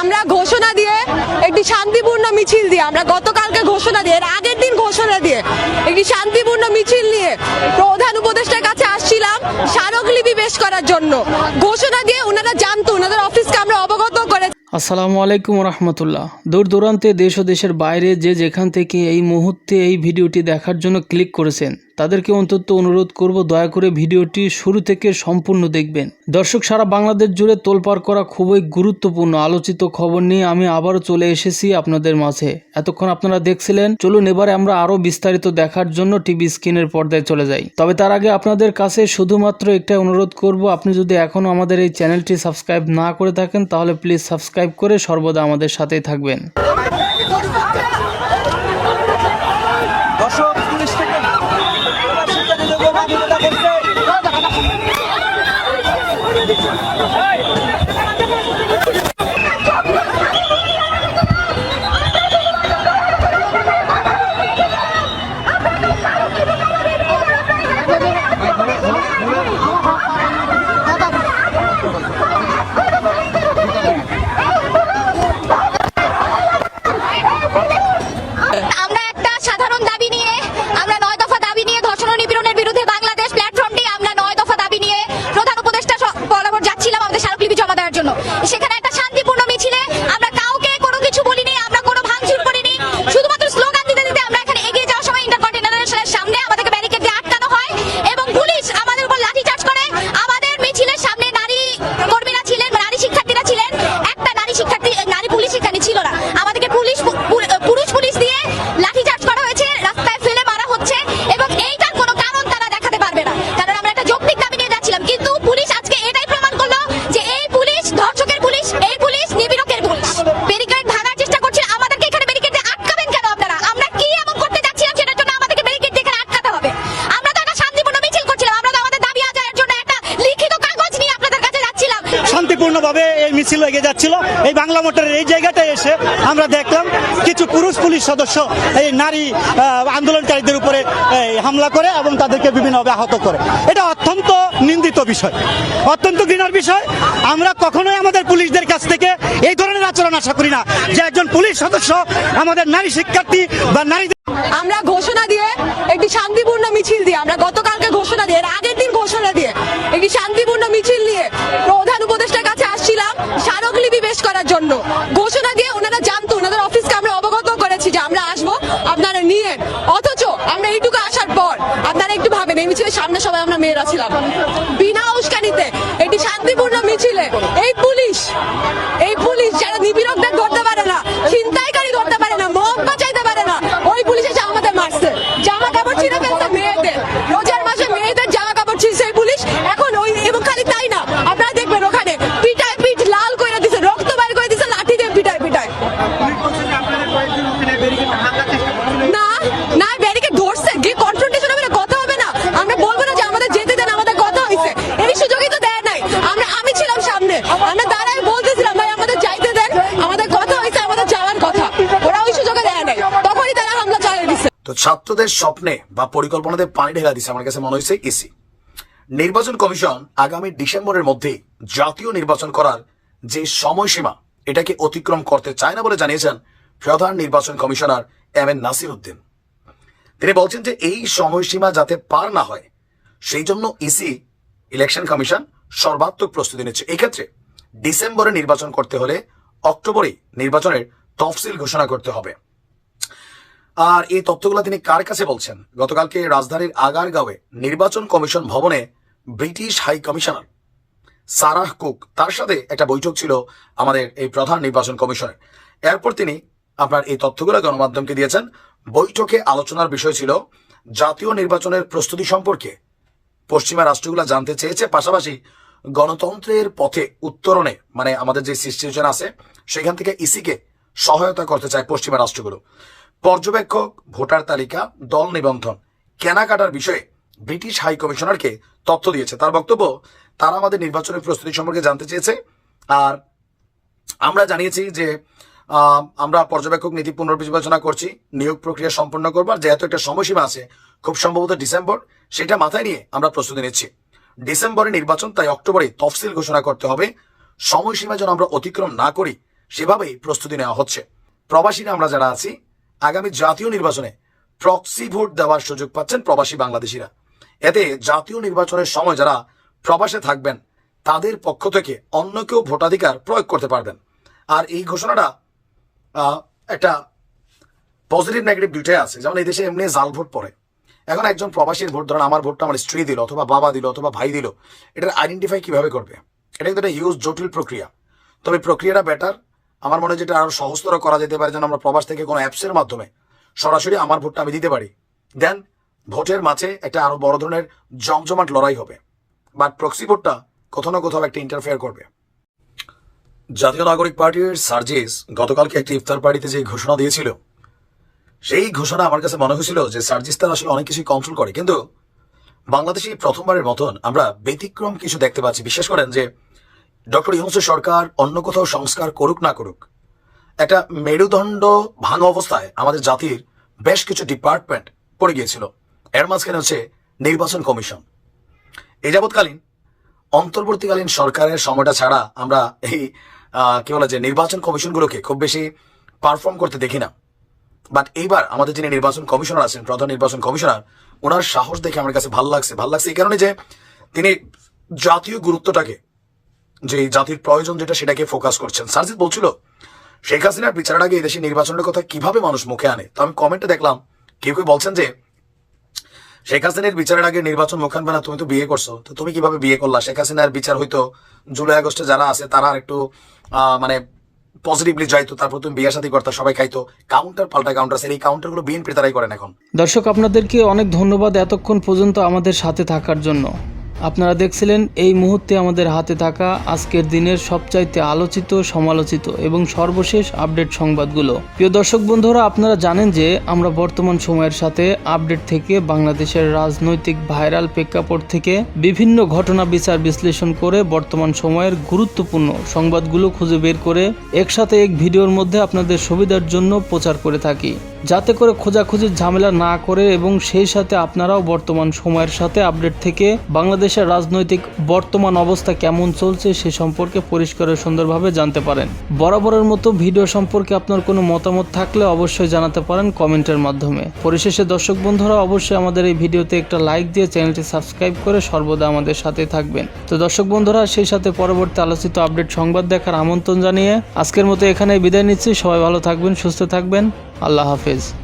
আমরা ঘোষণা দিয়ে, একটি শান্তিপূর্ণ মিছিল দিয়ে, আমরা গতকালকে ঘোষণা দিয়ে, এর আগের দিন ঘোষণা দিয়ে, একটি শান্তিপূর্ণ মিছিল নিয়ে প্রধান উপদেষ্টার কাছে আসছিলাম, স্মারকলিপি পেশ করার জন্য। ঘোষণা দিয়ে ওনারা জানতো, ওনাদের অফিসকে আমরা অবগত করে আসসালামু আলাইকুম রহমতুল্লাহ। দূর দূরান্তে দেশ ও দেশের বাইরে যে যেখান থেকে এই মুহূর্তে এই ভিডিওটি দেখার জন্য ক্লিক করেছেন। তাদেরকে অন্তত অনুরোধ করব, দয়া করে ভিডিওটি শুরু থেকে সম্পূর্ণ দেখবেন। দর্শক, সারা বাংলাদেশ জুড়ে তোলপাড় করা খুবই গুরুত্বপূর্ণ আলোচিত খবর নিয়ে আমি আবারও চলে এসেছি আপনাদের মাঝে। এতক্ষণ আপনারা দেখছিলেন, চলুন এবারে আমরা আরও বিস্তারিত দেখার জন্য টিভি স্ক্রিনের পর্দায় চলে যাই। তবে তার আগে আপনাদের কাছে শুধুমাত্র একটা অনুরোধ করব, আপনি যদি এখনও আমাদের এই চ্যানেলটি সাবস্ক্রাইব না করে থাকেন, তাহলে প্লিজ সাবস্ক্রাইব করে সর্বদা আমাদের সাথেই থাকবেন। দর্শক পুলিশ এখানে ছিল না। বাংলা মোটরের এই জায়গাটায় এসে আমরা দেখলাম কিছু পুরুষ পুলিশ সদস্য এই নারী আন্দোলনকারীদের উপরে হামলা করে এবং তাদেরকে বিভিন্নভাবে আহত করে। এটা অত্যন্ত নিন্দিত বিষয়। অত্যন্ত ঘৃণার বিষয়। আমরা কখনোই আমাদের পুলিশদের কাছ থেকে এই ধরনের আচরণ আশা করি না যে একজন পুলিশ সদস্য আমাদের নারী শিক্ষার্থী বা নারীদের আমরা ঘোষণা দিয়ে একটি শান্তিপূর্ণ মিছিল দিয়ে, আমরা গতকালকে ঘোষণা দিয়ে আগের দিন ঘোষণা দিয়ে একটি শান্তিপূর্ণ জন্য ঘোষণা দিয়ে ওনারা জানতো, ওনাদের অফিসকে আমরা অবগত করেছি যে আমরা আসব, আপনারা নিয়ে অথচ আমরা এইটুকু আসার পর, আপনারা একটু ভাবেন, এই মিছিলের সামনে সবাই আমরা মেয়েরা ছিলাম। বিনা উস্কানিতে, এটি শান্তিপূর্ণ মিছিলে, এই পুলিশ যারা নিপীড়কদের ধরতে পারে না ছিনতাইকারী ধরতে পারে না মদ বাঁচাইতে পারে না ওই পুলিশ এসে আমাদের মারছে জামা কাপড় ছিঁড়ে ফেলছে মেয়েদের রোজার মাসে মেয়েদের জামা কাপড় ছিঁড়ছে এই পুলিশ এখন ওই এবং খালি তাই না আপনারা দেখবেন ওখানে পিটায় পিঠ লাল করে দিছে রক্ত বাইর করে দিছে লাঠি দিয়ে পিটায় পিটায় ছাত্রদের স্বপ্নে বা পরিকল্পনাতে পানি ঢেলা দিচ্ছে আমার কাছে মনে হয়েছে ইসি নির্বাচন কমিশন আগামী ডিসেম্বরের মধ্যে জাতীয় নির্বাচন করার যে সময়সীমা এটাকে অতিক্রম করতে চায় না বলে জানিয়েছেন প্রধান নির্বাচন commissioner M N Nasir Uddin তিনি বলছেন যে এই সময়সীমা যাতে পার না হয়, সেই জন্য ইসি ইলেকশন কমিশন সর্বাত্মক প্রস্তুতি নিচ্ছে। এক্ষেত্রে ডিসেম্বরে নির্বাচন করতে হলে অক্টোবরে নির্বাচনের তফসিল ঘোষণা করতে হবে। আর এই তথ্যগুলো তিনি কার কাছে বলছেন? গতকালকে রাজধানীর আগারগাঁওয়ে নির্বাচন কমিশন ভবনে British high commissioner Sarah Cook, তার সাথে একটা বৈঠক ছিল আমাদের এই প্রধান নির্বাচন কমিশনের। এরপর তিনি আপনার এই তথ্যগুলো গণমাধ্যমকে দিয়েছেন। বৈঠকে আলোচনার বিষয় ছিল জাতীয় নির্বাচনের প্রস্তুতি সম্পর্কে। পশ্চিমা রাষ্ট্রগুলো জানতে চেয়েছে, পাশাপাশি গণতন্ত্রের পথে উত্তরণে মানে আমাদের যে সিচুয়েশন আছে, সেখান থেকে ইসিকে সহায়তা করতে চায় পশ্চিমা রাষ্ট্রগুলো। পর্যবেক্ষক, ভোটার তালিকা, দল নিবন্ধন, কেনাকাটার বিষয়ে ব্রিটিশ হাই কমিশনারকে তথ্য দিয়েছে। তার বক্তব্য, তারা আমাদের নির্বাচনের প্রস্তুতি সম্পর্কে জানতে চেয়েছে। আর আমরা জানিয়েছি যে আমরা পর্যবেক্ষক নীতি পুনর্বিবেচনা করছি, নিয়োগ প্রক্রিয়া সম্পন্ন করবার, যেহেতু একটা সময়সীমা আছে, খুব সম্ভবত ডিসেম্বর, সেটা মাথায় নিয়ে আমরা প্রস্তুতি নিচ্ছি। ডিসেম্বরে নির্বাচন, তাই অক্টোবরে তফসিল ঘোষণা করতে হবে। সময়সীমা যেন আমরা অতিক্রম না করি, সেভাবেই প্রস্তুতি নেওয়া হচ্ছে। প্রবাসীরা আমরা যারা আছি, আগামী জাতীয় নির্বাচনে প্রক্সি ভোট দেওয়ার সুযোগ পাচ্ছেন প্রবাসী বাংলাদেশিরা। এতে জাতীয় নির্বাচনের সময় যারা প্রবাসে থাকবেন, তাদের পক্ষ থেকে অন্য কেউ ভোটাধিকার প্রয়োগ করতে পারবেন। আর এই ঘোষণাটা একটা পজিটিভ নেগেটিভ দুইটাই আছে। যেমন এই দেশে এমনি জাল ভোট পড়ে। এখন একজন প্রবাসীর ভোট, ধরেন আমার ভোটটা আমার স্ত্রী দিল অথবা বাবা দিল অথবা ভাই দিল, এটার আইডেন্টিফাই কীভাবে করবে? এটা কিন্তু একটা হিউজ জটিল প্রক্রিয়া। তবে প্রক্রিয়াটা বেটার আমার মনে হয় যেটা আরও সহজতর করা যেতে পারে যেন আমরা প্রবাস থেকে কোনো অ্যাপসের মাধ্যমে সরাসরি আমার ভোটটা আমি দিতে পারি। দেন ভোটের মাঝে একটা আরও বড় ধরনের জমজমাট লড়াই হবে। বাট প্রক্সি ভোটটা কোথাও না কোথাও একটা ইন্টারফেয়ার করবে। জাতীয় নাগরিক পার্টির সার্জিস গতকালকে একটি ইফতার পার্টিতে যে ঘোষণা দিয়েছিল, সেই ঘোষণা আমার কাছে মনে হয়েছিল যে সার্জিস তার আসলে অনেক কিছুই কন্ট্রোল করে। কিন্তু বাংলাদেশে প্রথমবারের মতন আমরা ব্যতিক্রম কিছু দেখতে পাচ্ছি। বিশ্বাস করেন যে ডক্টর ইউনুসের সরকার অন্য কোথাও সংস্কার করুক না করুক, একটা মেরুদণ্ড ভাঙা অবস্থায় আমাদের জাতির বেশ কিছু ডিপার্টমেন্ট পড়ে গিয়েছিল। এর মাঝখানে হচ্ছে নির্বাচন কমিশন। এই যাবৎকালীন, অন্তর্বর্তীকালীন সরকারের সময়টা ছাড়া আমরা এই কি বলা যায় নির্বাচন কমিশনগুলোকে খুব বেশি পারফর্ম করতে দেখি না। বাট এইবার আমাদের যিনি নির্বাচন কমিশনার আছেন, প্রধান নির্বাচন কমিশনার, ওনার সাহস দেখে আমার কাছে ভালো লাগছে। ভালো লাগছে এই কারণে যে তিনি জাতীয় গুরুত্বটাকে, যে জাতির প্রয়োজন যেটা সেটাকে ফোকাস করছেন। সার্জিৎ বলছিল, শেখ হাসিনার বিচারের আগে এদেশে নির্বাচনের কথা কীভাবে মানুষ মুখে আনে? তো আমি কমেন্টে দেখলাম, কেউ কেউ বলছেন যে শেখ হাসিনার বিচারের আগে নির্বাচন আনবে তুমি তো বিয়ে করছ। তো তুমি কীভাবে বিয়ে করলা? শেখ হাসিনার বিচার হইতো জুলাই, আগস্টে যারা আছে, তারা একটু মানে পজিটিভলি যাইতো, তারপর তুমি বিয়ে সাথে করতো, সবাই খাইতো। কাউন্টার পাল্টা কাউন্টার এই কাউন্টারগুলো বিএনপি তারাই করেন এখন। দর্শক, আপনাদেরকে অনেক ধন্যবাদ এতক্ষণ পর্যন্ত আমাদের সাথে থাকার জন্য। আপনারা দেখছিলেন এই মুহূর্তে আমাদের হাতে থাকা আজকের দিনের সবচাইতে আলোচিত, সমালোচিত এবং সর্বশেষ আপডেট সংবাদগুলো। প্রিয় দর্শক বন্ধুরা, আপনারা জানেন যে আমরা বর্তমান সময়ের সাথে আপডেট থেকে বাংলাদেশের রাজনৈতিক ভাইরাল প্রেক্ষাপট থেকে বিভিন্ন ঘটনা বিচার বিশ্লেষণ করে বর্তমান সময়ের গুরুত্বপূর্ণ সংবাদগুলো খুঁজে বের করে একসাথে এক ভিডিওর মধ্যে আপনাদের সুবিধার জন্য প্রচার করে থাকি। যাতে করে খোঁজাখুঁজির ঝামেলা না করে এবং সেই সাথে আপনারাও বর্তমান সময়ের সাথে আপডেট থেকে বাংলাদেশের রাজনৈতিক বর্তমান অবস্থা কেমন চলছে সে সম্পর্কে পরিষ্কার সুন্দরভাবে জানতে পারেন। বরাবরের মতো ভিডিও সম্পর্কে আপনার কোনো মতামত থাকলে অবশ্যই জানাতে পারেন কমেন্টের মাধ্যমে। পরিশেষে দর্শক বন্ধুরা, অবশ্যই আমাদের এই ভিডিওতে একটা লাইক দিয়ে চ্যানেলটি সাবস্ক্রাইব করে সর্বদা আমাদের সাথে থাকবেন। তো দর্শক বন্ধুরা, সেই সাথে পরবর্তী আলোচিত আপডেট সংবাদ দেখার আমন্ত্রণ জানিয়ে আজকের মতো এখানে বিদায় নিচ্ছি। সবাই ভালো থাকবেন, সুস্থ থাকবেন। আল্লাহ হাফেজ।